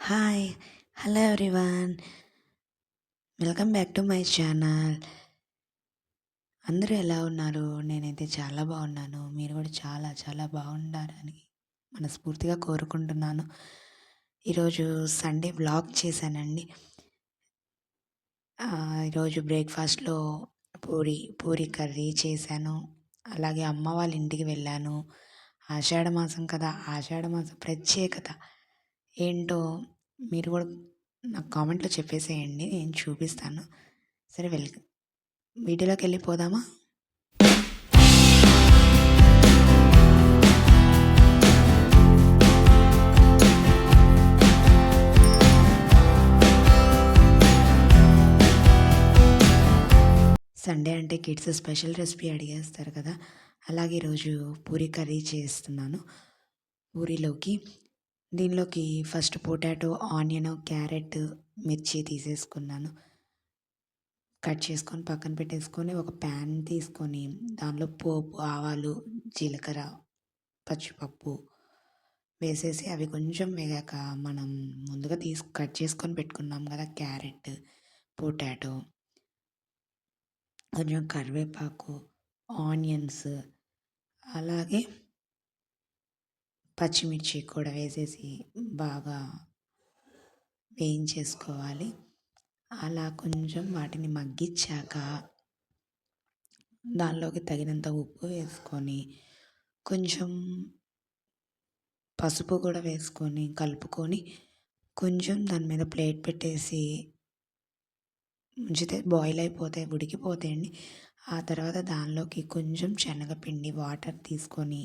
Hi hello everyone welcome back to my channel అందరూ ఎలా ఉన్నారు? నేనైతే చాలా బాగున్నాను. మీరు కూడా చాలా చాలా బాగుండాలని మనస్ఫూర్తిగా కోరుకుంటున్నాను. ఈరోజు సండే బ్లాగ్ చేశానండి. ఈరోజు బ్రేక్ఫాస్ట్లో పూరి పూరి కర్రీ చేశాను. అలాగే అమ్మ వాళ్ళ ఇంటికి వెళ్ళాను. ఆషాఢ మాసం కదా ఆషాఢ మాసం ప్రత్యేకత. ఏంటో మీరు కూడా నాకు కామెంట్లో చెప్పేసేయండి. నేను చూపిస్తాను. సరే వెల్ వీడియోలోకి వెళ్ళిపోదామా? సండే అంటే కిడ్స్ స్పెషల్ రెసిపీ అడిగేస్తారు కదా! అలాగే ఈరోజు పూరి కర్రీ చేస్తున్నాను. పూరిలోకి దీనిలోకి ఫస్ట్ పొటాటో ఆనియన్ క్యారెట్ మిర్చి తీసేసుకున్నాను. కట్ చేసుకొని పక్కన పెట్టేసుకొని ఒక ప్యాన్ తీసుకొని దానిలో పోపు ఆవాలు జీలకర్ర పచ్చిపప్పు వేసేసి అవి కొంచెం వేగాక మనం ముందుగా తీసు కట్ చేసుకొని పెట్టుకున్నాం కదా క్యారెట్ పొటాటో. కొంచెం కరివేపాకు ఆనియన్స్ అలాగే పచ్చిమిర్చి కూడా వేసేసి బాగా వేయించేసుకోవాలి. అలా కొంచెం వాటిని మగ్గించాక దానిలోకి తగినంత ఉప్పు వేసుకొని కొంచెం పసుపు కూడా వేసుకొని కలుపుకొని కొంచెం దాని మీద ప్లేట్ పెట్టేసి ఉంచితే బాయిల్ అయిపోతాయి ఉడికిపోతాయండి ఆ తర్వాత దానిలోకి కొంచెం శనగపిండి వాటర్ తీసుకొని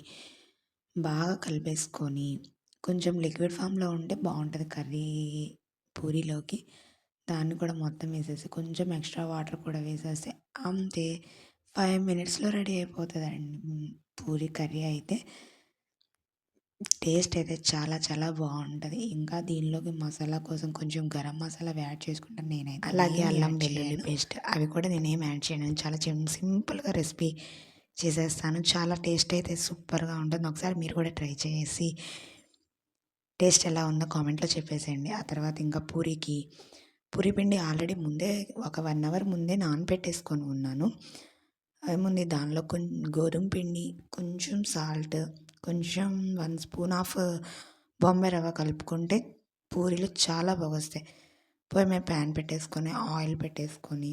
బాగా కలిపేసుకొని కొంచెం లిక్విడ్ ఫామ్లో ఉంటే బాగుంటుంది కర్రీ పూరీలోకి. దాన్ని కూడా మొత్తం వేసేసి కొంచెం ఎక్స్ట్రా వాటర్ కూడా వేసేసి అంతే ఫైవ్ మినిట్స్లో రెడీ అయిపోతుందండి. పూరి కర్రీ అయితే. టేస్ట్ అయితే చాలా చాలా బాగుంటుంది ఇంకా దీనిలోకి మసాలా కోసం కొంచెం గరం మసాలా యాడ్ చేసుకుంటాను నేనైతే. అలాగే అల్లం వెల్లుల్లి పేస్ట్ అవి కూడా నేనేం యాడ్ చేయను. చాలా సింపుల్గా రెసిపీ చేసేస్తాను. చాలా టేస్ట్ అయితే సూపర్గా ఉంటుంది. ఒకసారి మీరు కూడా ట్రై చేసి టేస్ట్ ఎలా ఉందో కామెంట్లో చెప్పేసేయండి. ఆ తర్వాత ఇంకా పూరికి పూరి పిండి ఆల్రెడీ ముందే ఒక వన్ అవర్ ముందే నానబెట్టేసుకొని ఉన్నాను. ఏముంది దానిలో కొంచెం గోధుమ పిండి కొంచెం సాల్ట్ కొంచెం వన్ స్పూన్ ఆఫ్ బొంబాయి రవ్వ కలుపుకుంటే పూరీలు చాలా బాగా వస్తాయి పోయి మేము ప్యాన్ పెట్టేసుకొని ఆయిల్ పెట్టేసుకొని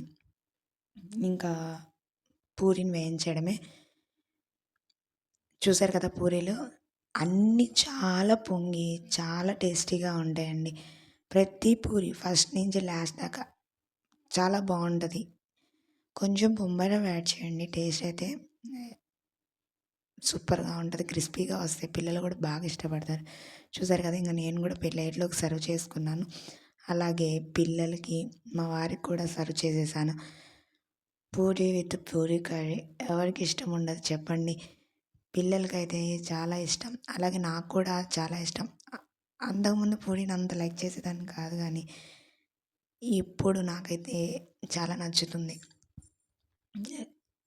ఇంకా పూరిని వేయించడమే. చూసారు కదా పూరీలు? అన్నీ చాలా పొంగి చాలా టేస్టీగా ఉంటాయండి. ప్రతి పూరి ఫస్ట్ నుంచి లాస్ట్ దాకా చాలా బాగుంటుంది. కొంచెం బొంబాయి యాడ్ చేయండి టేస్ట్ అయితే. సూపర్గా ఉంటుంది క్రిస్పీగా వస్తాయి. పిల్లలు కూడా బాగా ఇష్టపడతారు. చూసారు కదా ఇంకా నేను కూడా ప్లేట్లోకి సర్వ్ చేసుకున్నాను. అలాగే పిల్లలకి మా వారికి కూడా సర్వ్ చేసేసాను. Puri with puri curry. ఎవరికి ఇష్టం ఉండదు చెప్పండి. పిల్లలకైతే చాలా ఇష్టం. అలాగే నాకు కూడా చాలా ఇష్టం. అంతకుముందు పూరిని అంత లైక్ చేసేదాన్ని కాదు కానీ ఇప్పుడు నాకైతే చాలా నచ్చుతుంది.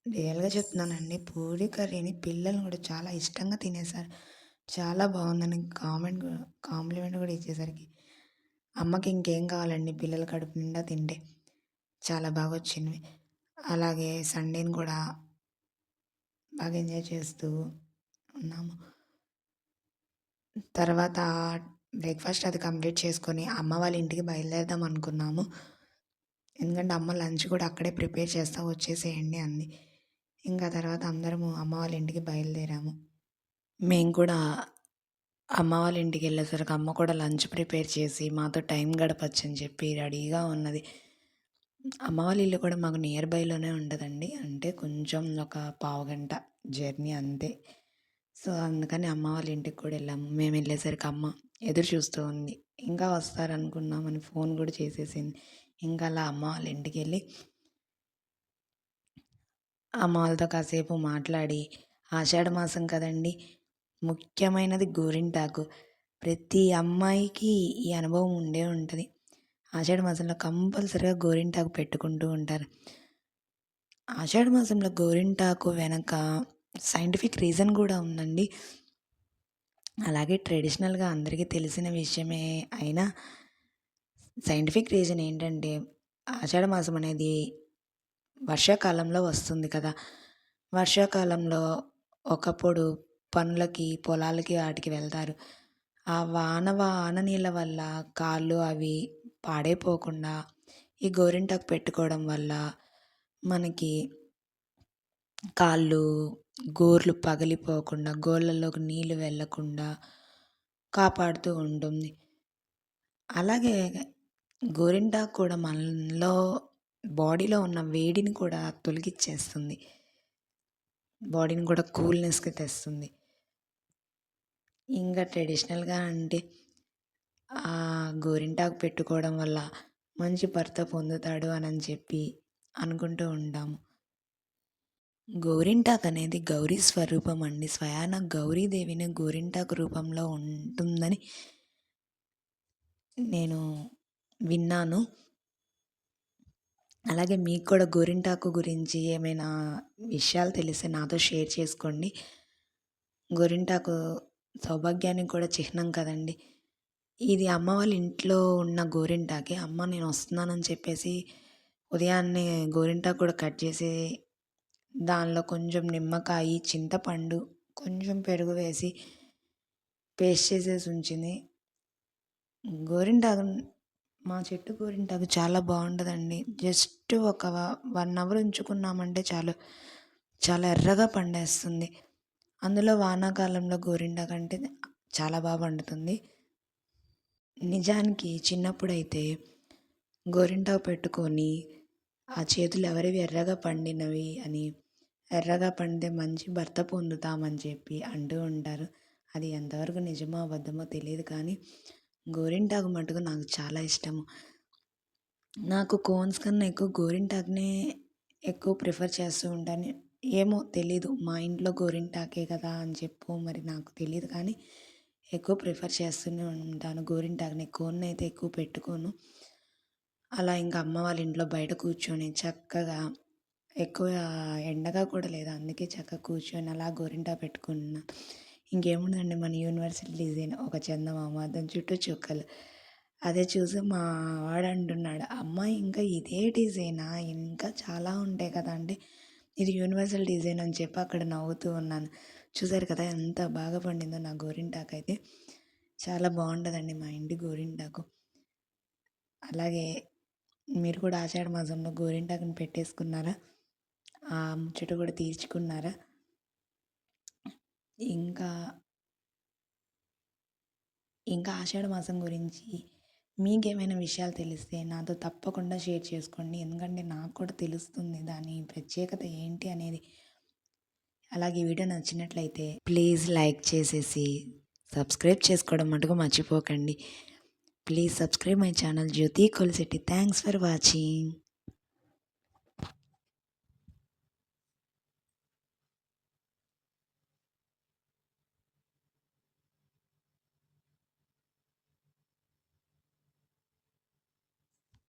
రియల్గా చెప్తున్నానండి పూరి కర్రీని పిల్లలు కూడా చాలా ఇష్టంగా తినేసారు చాలా బాగుందని కామెంట్ కాంప్లిమెంట్ కూడా ఇచ్చేసరికి. అమ్మకి ఇంకేం కావాలండి? పిల్లల కడుపు నిండా తింటే. చాలా బాగా వచ్చింది. అలాగే సండేని కూడా బాగా ఎంజాయ్ చేస్తూ ఉన్నాము. తర్వాత బ్రేక్ఫాస్ట్ అది కంప్లీట్ చేసుకొని అమ్మ వాళ్ళ ఇంటికి బయలుదేరదాం అనుకున్నాము. ఎందుకంటే అమ్మ లంచ్ కూడా అక్కడే ప్రిపేర్ చేస్తా వచ్చేసేయండి అంది. ఇంకా తర్వాత అందరము అమ్మ వాళ్ళ ఇంటికి బయలుదేరాము. మేము కూడా అమ్మ వాళ్ళ ఇంటికి వెళ్ళేసరికి అమ్మ కూడా లంచ్ ప్రిపేర్ చేసి మాతో టైం గడపచ్చని చెప్పి రెడీగా ఉన్నది. అమ్మ వాళ్ళ ఇల్లు కూడా మాకు నియర్ బైలోనే ఉంటుందండి అంటే కొంచెం ఒక పావు గంట జర్నీ అంతే. సో అందుకని అమ్మ వాళ్ళ ఇంటికి కూడా వెళ్ళాము. మేము వెళ్ళేసరికి అమ్మ ఎదురు చూస్తూ ఉంది. ఇంకా వస్తారనుకున్నామని ఫోన్ కూడా చేసేసింది. ఇంకా అలా అమ్మ వాళ్ళ ఇంటికి వెళ్ళి అమ్మ వాళ్ళతో కాసేపు మాట్లాడి ఆషాఢ మాసం కదండి ముఖ్యమైనది గోరింటాకు. ప్రతి అమ్మాయికి ఈ అనుభవం ఉండే ఉంటుంది. ఆషాఢ మాసంలో కంపల్సరిగా గోరింటాకు పెట్టుకుంటూ ఉంటారు. ఆషాఢ మాసంలో గోరింటాకు వెనక సైంటిఫిక్ రీజన్ కూడా ఉందండి. అలాగే ట్రెడిషనల్గా అందరికీ తెలిసిన విషయమే అయినా సైంటిఫిక్ రీజన్ ఏంటంటే ఆషాఢ మాసం అనేది వర్షాకాలంలో వస్తుంది కదా. వర్షాకాలంలో ఒకప్పుడు పనులకి పొలాలకి వాటికి వెళ్తారు. ఆ వాన వాన నీళ్ళ వల్ల కాళ్ళు అవి పాడైపోకుండా ఈ గోరింటాకు పెట్టుకోవడం వల్ల మనకి కాళ్ళు గోర్లు పగిలిపోకుండా గోర్లలోకి నీళ్ళు వెళ్ళకుండా కాపాడుతూ ఉంటుంది. అలాగే గోరింటాకు కూడా మనలో బాడీలో ఉన్న వేడిని కూడా తొలగిచ్చేస్తుంది. బాడీని కూడా కూల్నెస్కి తెస్తుంది. ఇంకా ట్రెడిషనల్గా అంటే గోరింటాకు పెట్టుకోవడం వల్ల మంచి భర్త పొందుతాడు అని చెప్పి అనుకుంటూ ఉంటాము గోరింటాకు అనేది గౌరీ స్వరూపం అండి. స్వయాన గౌరీదేవిని గోరింటాకు రూపంలో ఉంటుందని నేను విన్నాను. అలాగే మీకు కూడా గోరింటాకు గురించి ఏమైనా విషయాలు తెలిస్తే నాతో షేర్ చేసుకోండి. గోరింటాకు సౌభాగ్యానికి కూడా చిహ్నం కదండి. ఇది అమ్మ వాళ్ళ ఇంట్లో ఉన్న గోరింటాకి అమ్మ నేను వస్తున్నానని చెప్పేసి ఉదయాన్నే గోరింటాకు కూడా కట్ చేసి దానిలో కొంచెం నిమ్మకాయ చింతపండు కొంచెం పెరుగు వేసి పేస్ట్ చేసేసి ఉంచింది. గోరింటాకు మా చెట్టు గోరింటాకు చాలా బాగుంటుందండి. జస్ట్ ఒక వన్ అవర్ ఉంచుకున్నామంటే చాలు చాలా ఎర్రగా పండేస్తుంది. అందులో వానాకాలంలో గోరింటాకు అంటే చాలా బాగా పండుతుంది. నిజానికి చిన్నప్పుడైతే గోరింటాకు పెట్టుకొని ఆ చేతులు ఎవరివి ఎర్రగా పండినవి అని ఎర్రగా పండితే మంచి భర్త పొందుతామని చెప్పి అంటూ ఉంటారు. అది ఎంతవరకు నిజమో అబద్ధమో తెలియదు కానీ గోరింటాకు మటుకు నాకు చాలా ఇష్టము. నాకు కోన్స్ కన్నా ఎక్కువ గోరింటాకునే ఎక్కువ ప్రిఫర్ చేస్తూ ఉంటాను. ఏమో తెలీదు మా ఇంట్లో గోరింటాకే కదా అని చెప్పు మరి నాకు తెలియదు కానీ ఎక్కువ ప్రిఫర్ చేస్తూనే ఉంటాను. గోరింటాకుని కోన్ అయితే ఎక్కువ పెట్టుకోను. అలా ఇంకా అమ్మ వాళ్ళ ఇంట్లో బయట కూర్చొని చక్కగా ఎక్కువ ఎండగా కూడా లేదు. అందుకే చక్కగా కూర్చొని అలా గోరింటా పెట్టుకున్నాను ఇంకేముందండి మన యూనివర్సల్ డిజైన్? ఒక చందమామ దాని చుట్టూ చుక్కలు. అదే చూసి మా వాడు అంటున్నాడు అమ్మ ఇంకా ఇదే డిజైనా? ఇంకా చాలా ఉంటాయి కదా అంటే ఇది యూనివర్సల్ డిజైన్ అని చెప్పి అక్కడ నవ్వుతూ ఉన్నాను. చూసారు కదా! ఎంత బాగా పండిందో నా గోరింటాకు అయితే. చాలా బాగుంటుందండి మా ఇంటి గోరింటాకు. అలాగే మీరు కూడా ఆషాఢ మాసంలో గోరింటాకుని పెట్టేసుకున్నారా? ఆ ముచ్చట కూడా తీర్చుకున్నారా? ఇంకా ఇంకా ఆషాఢ మాసం గురించి మీకేమైనా విషయాలు తెలిస్తే నాతో తప్పకుండా షేర్ చేసుకోండి. ఎందుకంటే నాకు కూడా తెలుస్తుంది దాని ప్రత్యేకత ఏంటి అనేది. అలాగే వీడియో నచ్చినట్లయితే ప్లీజ్ లైక్ చేసేసి సబ్స్క్రైబ్ చేసుకోవడం మటుకు మర్చిపోకండి. Please subscribe my channel Jyoti Kolisetti. Thanks for watching.